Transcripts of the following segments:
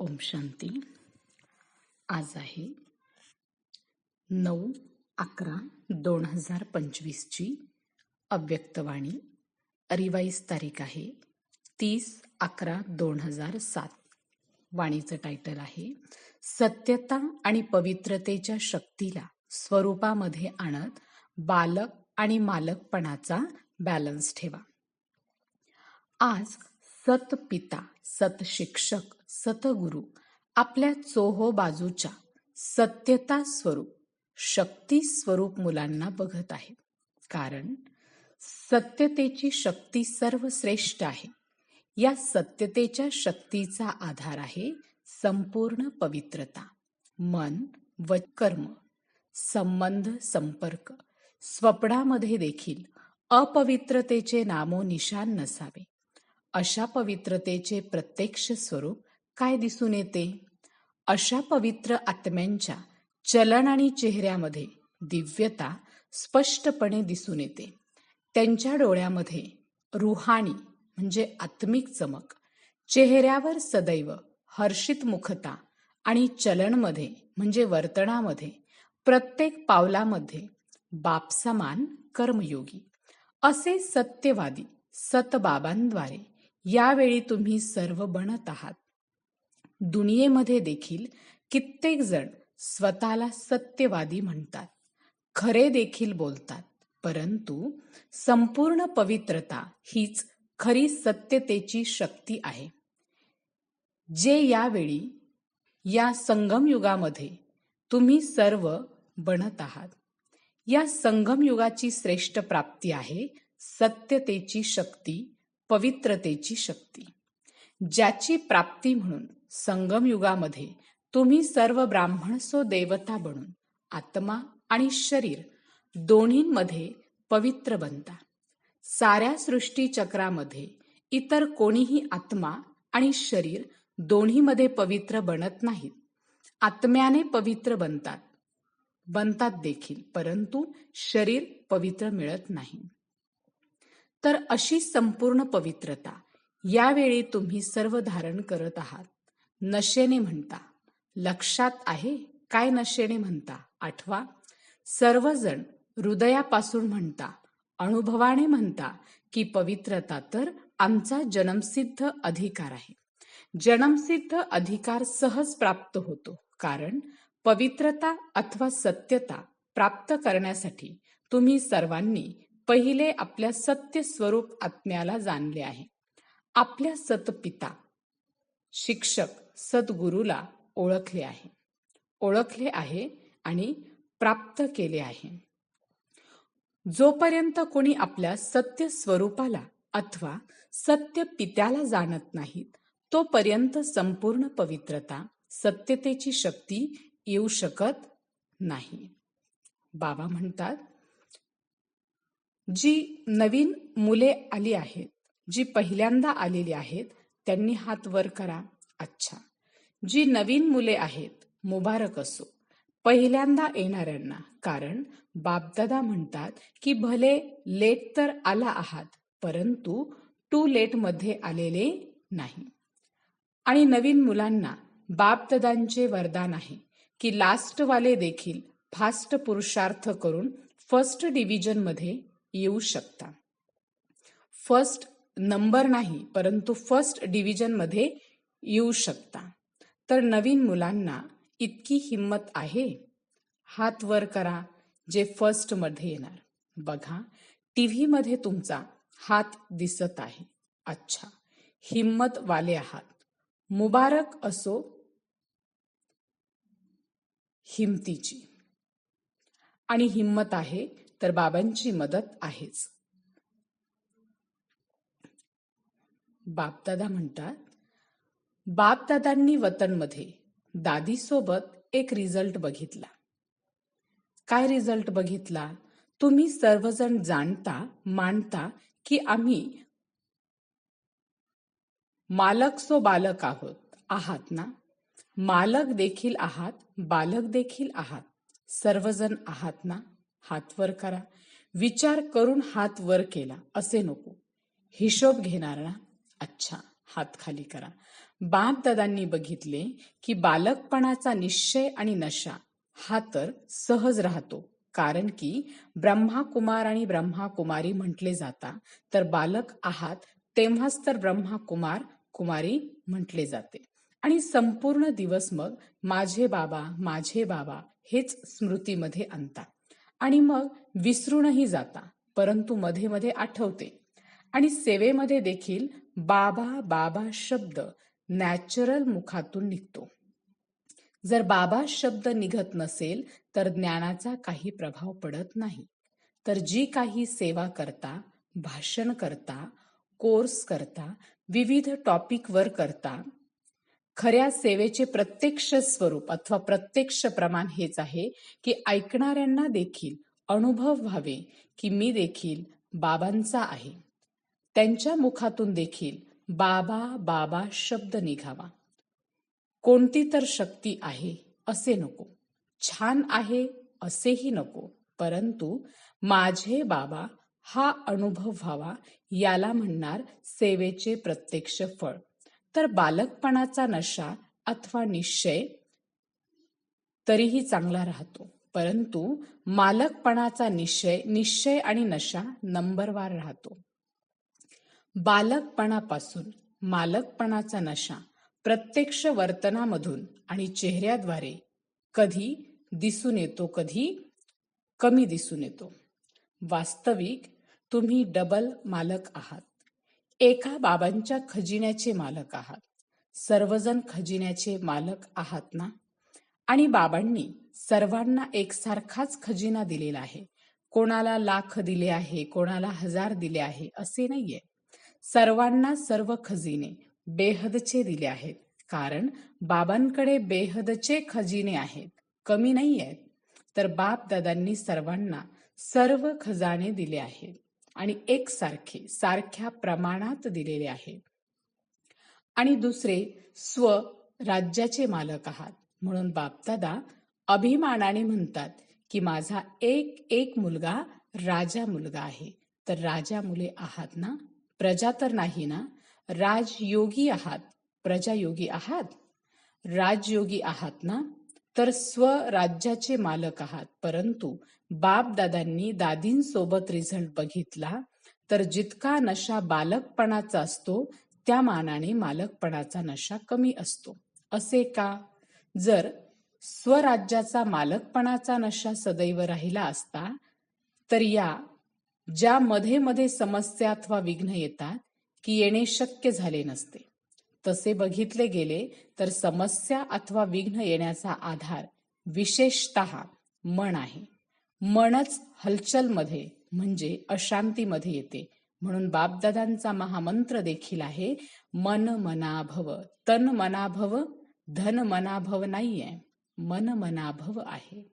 ओम शांती. आज आहे नऊ अकरा दोन हजार पंचवीसची अव्यक्तवाणी रिवाईज तारीख आहे तीस अकरा दोन हजार सात. वाणीचं टायटल आहे सत्यता आणि पवित्रतेच्या शक्तीला स्वरूपामध्ये आणत बालक आणि मालकपणाचा बॅलन्स ठेवा. आज सत पिता सत शिक्षक सतगुरु आपल्या चोहो बाजूच्या सत्यता स्वरूप शक्ती स्वरूप मुलांना बघत आहे. कारण सत्यतेची शक्ती सर्वश्रेष्ठ आहे. या सत्यतेच्या शक्तीचा आधार आहे संपूर्ण पवित्रता मन व कर्म संबंध संपर्क. स्वप्नामध्ये देखील अपवित्रतेचे नामो निशान नसावे. अशा पवित्रतेचे प्रत्यक्ष स्वरूप काय दिसून येते? अशा पवित्र आत्म्यांच्या चलन आणि चेहऱ्यामध्ये दिव्यता स्पष्टपणे दिसून येते. त्यांच्या डोळ्यामध्ये रुहाणी म्हणजे आत्मिक चमक चेहऱ्यावर सदैव हर्षित मुखता आणि चलनमध्ये म्हणजे वर्तनामध्ये प्रत्येक पावलामध्ये बापसमान कर्मयोगी. असे सत्यवादी सतबाबांद्वारे यावेळी तुम्ही सर्व बनत आहात. दुनियेमध्ये देखील कित्येक जण स्वतःला सत्यवादी म्हणतात. खरे देखील बोलतात. परंतु संपूर्ण पवित्रता हीच खरी सत्यतेची शक्ती आहे. जे यावेळी या संगमयुगामध्ये तुम्ही सर्व बनत आहात. या संगमयुगाची श्रेष्ठ प्राप्ती आहे सत्यतेची शक्ती पवित्रतेची शक्ती. ज्याची प्राप्ती म्हणून संगमयुगामध्ये तुम्ही सर्व ब्राह्मण सो देवता बनून आत्मा आणि शरीर दोन्हींमध्ये पवित्र बनता. साऱ्या सृष्टीचक्रामध्ये इतर कोणीही आत्मा आणि शरीर दोन्हीमध्ये पवित्र बनत नाहीत. आत्म्याने पवित्र बनतात. बनतात देखील परंतु शरीर पवित्र मिळत नाही. तर अशी संपूर्ण पवित्रता यावेळी तुम्ही सर्व धारण करत आहात. नशेने म्हणता. लक्षात आहे? काय नशेने म्हणता? आठवा. सर्वजण हृदयापासून म्हणता. अनुभवाने म्हणता की पवित्रता तर आमचा जन्मसिद्ध अधिकार आहे. जन्मसिद्ध अधिकार सहज प्राप्त होतो. कारण पवित्रता अथवा सत्यता प्राप्त करण्यासाठी तुम्ही सर्वांनी पहिले आपल्या सत्य स्वरूप आत्म्याला जाणले आहे. आपल्या सतपिता शिक्षक सद्गुरूला ओळखले आहे. ओळखले आहे आणि प्राप्त केले आहे. जोपर्यंत कोणी आपल्या सत्य स्वरूपाला अथवा सत्य पित्याला जाणत नाहीत तोपर्यंत संपूर्ण पवित्रता सत्यतेची शक्ती येऊ शकत नाही. बाबा म्हणतात जी नवीन मुले आली आहेत जी पहिल्यांदा आलेली आहेत त्यांनी हात वर करा अच्छा. जी नवीन मुले आहेत मुबारक असो. पहिल्यांदा येणाऱ्यांना कारण बापदादा म्हणतात की भले लेट तर आला आहात परंतु टू लेटमध्ये आलेले नाही. आणि नवीन मुलांना बापदादांचे वरदान आहे की लास्टवाले देखील फास्ट पुरुषार्थ करून फर्स्ट डिव्हिजनमध्ये येऊ शकता. फर्स्ट नंबर नाही परंतु फर्स्ट डिव्हिजनमध्ये येऊ शकता. तर नवीन मुलांना इतकी हिंमत आहे? हात वर करा जे फर्स्टमध्ये येणार. बघा टीव्ही मध्ये तुमचा हात दिसत आहे. अच्छा हिम्मत वाले आहात. मुबारक असो हिमतीची. आणि हिम्मत आहे तर बाबांची मदत आहेच. बापदादा म्हणतात बापदादांनी वतनमध्ये दादीसोबत एक रिझल्ट बघितला. काय रिझल्ट बघितला? तुम्ही सर्वजण जाणता मानता की आम्ही मालक सो बालक आहोत आहात ना? मालक देखील आहात बालक देखील आहात सर्वजण आहात ना? हात वर करा. विचार करून हात वर केला. असे नको. हिशोब घेणार ना? अच्छा हात खाली करा. बापदादांनी बघितले की बालकपणाचा निश्चय आणि नशा हा तर सहज राहतो. कारण की ब्रह्माकुमार आणि ब्रह्माकुमारी म्हटले जाता तर बालक आहात तेव्हाच तर ब्रह्माकुमार कुमारी म्हटले जाते. आणि संपूर्ण दिवस मग माझे बाबा माझे बाबा हेच स्मृतीमध्ये आणतात. आणि मग विसरूनही जाता परंतु मध्ये मध्ये आठवते. आणि सेवेमध्ये देखील बाबा बाबा शब्द नॅचरल मुखातून निघतो. जर बाबा शब्द निघत नसेल तर ज्ञानाचा काही प्रभाव पडत नाही. तर जी काही सेवा करता भाषण करता कोर्स करता विविध टॉपिकवर करता खऱ्या सेवेचे प्रत्यक्ष स्वरूप अथवा प्रत्यक्ष प्रमाण हेच आहे की ऐकणाऱ्यांना देखील अनुभव व्हावे की मी देखील बाबांचा आहे. त्यांच्या मुखातून देखील बाबा बाबा शब्द निघावा. कोणती तर शक्ती आहे असे नको. छान आहे असेही नको. परंतु माझे बाबा हा अनुभव व्हावा याला म्हणणार सेवेचे प्रत्यक्ष फळ. तर बालकपणाचा नशा अथवा निश्चय तरीही चांगला राहतो. परंतु मालकपणाचा निश्चय निश्चय आणि नशा नंबरवार राहतो. बालकपणापासून मालकपणाचा नशा प्रत्यक्ष वर्तनामधून आणि चेहऱ्याद्वारे कधी दिसून येतो कधी कमी दिसून येतो. वास्तविक तुम्ही डबल मालक आहात. एका बाबांच्या खजिन्याचे मालक आहात. सर्वजण खजिन्याचे मालक आहात ना? आणि बाबांनी सर्वांना एकसारखाच खजिना दिलेला आहे. कोणाला लाख दिले आहे कोणाला हजार दिले आहे असे नाहीये. सर्वांना सर्व खजिने बेहदचे दिले आहेत. कारण बाबांकडे बेहदचे खजिने आहेत. कमी नाही आहेत तर बाप दादांनी सर्वांना सर्व खजाने दिले आहेत. आणि एकसारखे सारख्या प्रमाणात दिलेले आहे. आणि दुसरे स्व राज्याचे मालक आहात. म्हणून बापदादा अभिमानाने म्हणतात की माझा एक एक मुलगा राजा मुलगा आहे. तर राजा मुले आहात ना? प्रजा तर नाही ना? राजयोगी आहात. प्रजायोगी आहात? राजयोगी आहात ना? तर स्वराज्याचे मालक आहात. परंतु बाप दादांनी दादींसोबत रिझल्ट बघितला तर जितका नशा बालकपणाचा असतो त्या मानाने मालकपणाचा नशा कमी असतो. असे का? जर स्वराज्याचा मालकपणाचा नशा सदैव राहिला असता तर या ज्या मध्ये मध्ये समस्या अथवा विघ्न येतात की येणे शक्य झाले नसते. तसे बघितले गेले तर समस्या अथवा विघ्न येण्याचा आधार विशेषत मन आहे. मनच हलचलमध्ये म्हणजे अशांतीमध्ये येते. म्हणून बापदादांचा महामंत्र देखील आहे मन मनाभव तन मनाभव धन मनाभव नाहीये मन मनाभव आहे.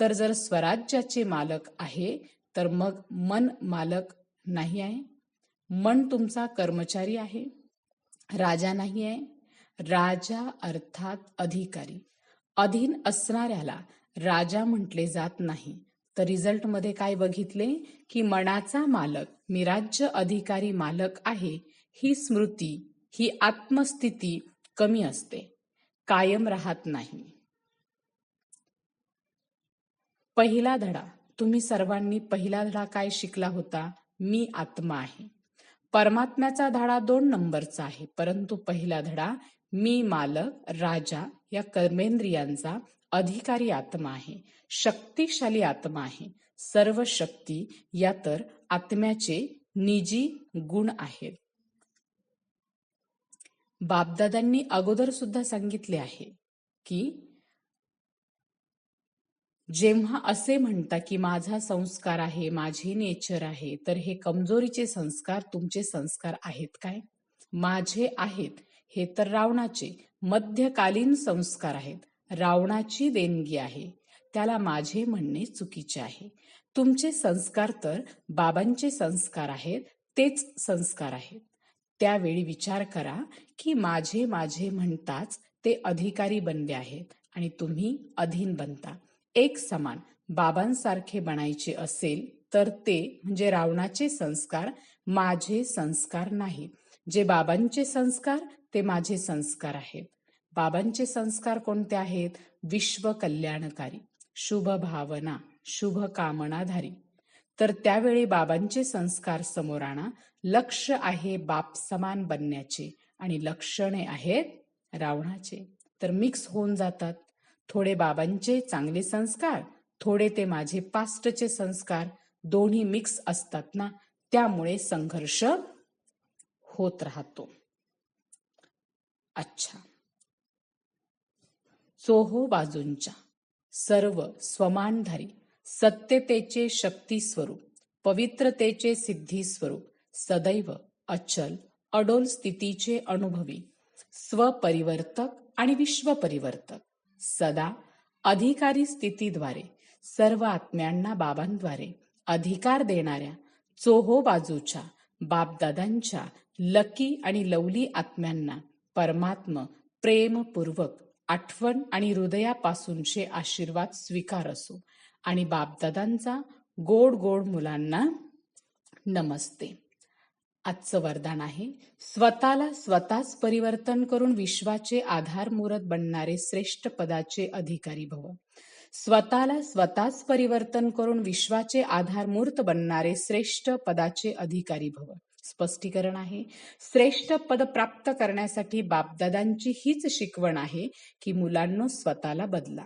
तर जर स्वराज्याचे मालक आहे तर मग मन मालक नाही आहे? मन तुमचा कर्मचारी आहे? राजा नाही आहे राजा अर्थात अधिकारी. अधीन असणाऱ्याला राजा म्हटले जात नाही. तर रिझल्टमध्ये काय बघितले? की मनाचा मालक मी राज्य अधिकारी मालक आहे ही स्मृती ही आत्मस्थिती कमी असते. कायम राहत नाही. पहिला धडा. तुम्ही सर्वांनी पहिला धडा काय शिकला होता? मी आत्मा आहे. परमात्म्याचा धडा दोन नंबरचा आहे. परंतु पहिला धडा मी मालक राजा या कर्मेंद्रियांचा अधिकारी आत्मा आहे. शक्तिशाली आत्मा आहे. सर्व शक्ती या तर आत्म्याचे निजी गुण आहेत. बापदादांनी अगोदर सुद्धा सांगितले आहे की जेव्हा असे म्हणता की माझा संस्कार आहे माझे नेचर आहे तर हे कमजोरीचे संस्कार तुमचे संस्कार आहेत काय? माझे आहेत हे तर रावणाचे मध्यकालीन संस्कार आहेत. रावणाची देणगी आहे. त्याला माझे म्हणणे चुकीचे आहे. तुमचे संस्कार तर बाबांचे संस्कार आहेत तेच संस्कार आहेत. त्यावेळी विचार करा की माझे माझे म्हणताच ते अधिकारी बनले आहेत आणि तुम्ही अधीन बनता. एक समान बाबांसारखे बनायचे असेल तर ते म्हणजे रावणाचे संस्कार माझे संस्कार नाही. जे बाबांचे संस्कार ते माझे संस्कार आहेत. बाबांचे संस्कार कोणते आहेत? विश्व कल्याणकारी शुभ भावना शुभ कामनाधारी. तर त्यावेळी बाबांचे संस्कार समोर आणा. लक्ष आहे बाप समान बनण्याचे आणि लक्षणे आहेत रावणाचे. तर मिक्स होऊन जातात. थोडे बाबांचे चांगले संस्कार थोडे ते माझे पास्टचे संस्कार दोन्ही मिक्स असतात ना त्यामुळे संघर्ष होत राहतो. अच्छा. चोहो बाजूंच्या सर्व स्वमानधारी सत्यतेचे शक्ती स्वरूप पवित्रतेचे सिद्धी स्वरूप सदैव अचल अडोल स्थितीचे अनुभवी स्वपरिवर्तक आणि विश्वपरिवर्तक. सदा अधिकारी स्थितीद्वारे सर्व आत्म्यांना बाबांद्वारे अधिकार देणाऱ्या चोहो बाजूच्या बापदादांच्या लकी आणि लवली आत्म्यांना परमात्म प्रेमपूर्वक आठवण आणि हृदयापासूनचे आशीर्वाद स्वीकार असो. आणि बापदादांचा गोड गोड मुलांना नमस्ते. आजचं वरदान आहे. स्वतःला स्वतःच परिवर्तन करून विश्वाचे आधार मुरत बनणारे श्रेष्ठ पदाचे अधिकारी भव. स्वतःला स्वतःच परिवर्तन करून विश्वाचे आधार मूर्त बनणारे श्रेष्ठ पदाचे अधिकारी भव. स्पष्टीकरण आहे. श्रेष्ठ पद प्राप्त करण्यासाठी बापदादांची हीच शिकवण आहे की मुलांनो स्वतःला बदला.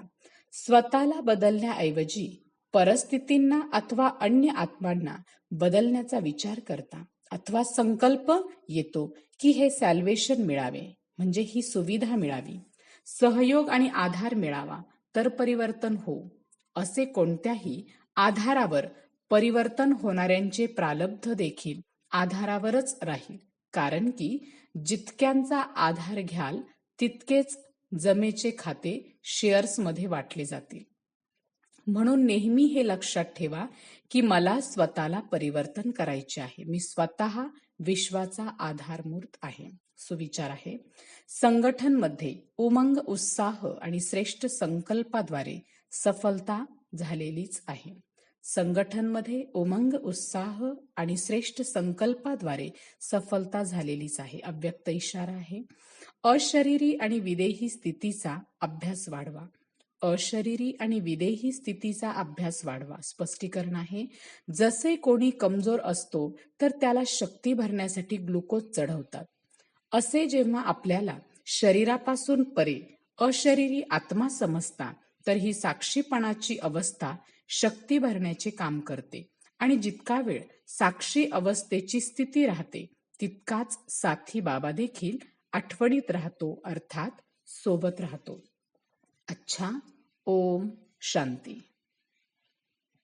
स्वतःला बदलण्याऐवजी परिस्थितींना अथवा अन्य आत्मांना बदलण्याचा विचार करता. अथवा संकल्प येतो की हे सॅल्वेशन मिळावे म्हणजे ही सुविधा मिळावी. सहयोग आणि आधार मिळावा तर परिवर्तन हो. असे कोणत्याही आधारावर परिवर्तन होणाऱ्यांचे प्रालब्ध देखील आधारावरच राहील. कारण की जितक्यांचा आधार घ्याल तितकेच जमेचे खाते शेअर्समध्ये वाटले जातील. म्हणून नेहमी हे लक्षात ठेवा की मला स्वतःला परिवर्तन करायचे आहे. मी स्वतः विश्वाचा आधारमूर्त आहे. सुविचार आहे. संघटनमध्ये उमंग उत्साह आणि श्रेष्ठ संकल्पाद्वारे सफलता झालेलीच आहे. संघटनमध्ये उमंग उत्साह आणि श्रेष्ठ संकल्पाद्वारे सफलता झालेलीच आहे. अव्यक्त इशारा आहे. अशरीरी आणि विदेही स्थितीचा अभ्यास वाढवा. अशरीरी आणि विदेही स्थितीचा अभ्यास वाढवा. स्पष्टीकरण आहे जसे कोणी कमजोर असतो तर त्याला शक्ती भरण्यासाठी ग्लुकोज चढवतात. असे जेव्हा आपल्याला शरीरापासून परे अशरीरी आत्मा समजता तर ही साक्षीपणाची अवस्था शक्ती भरण्याचे काम करते आणि जितका वेळ साक्षी अवस्थेची स्थिती राहते तितकाच साथी बाबा देखील आठवणीत राहतो अर्थात सोबत राहतो. अच्छा. ओम शांती.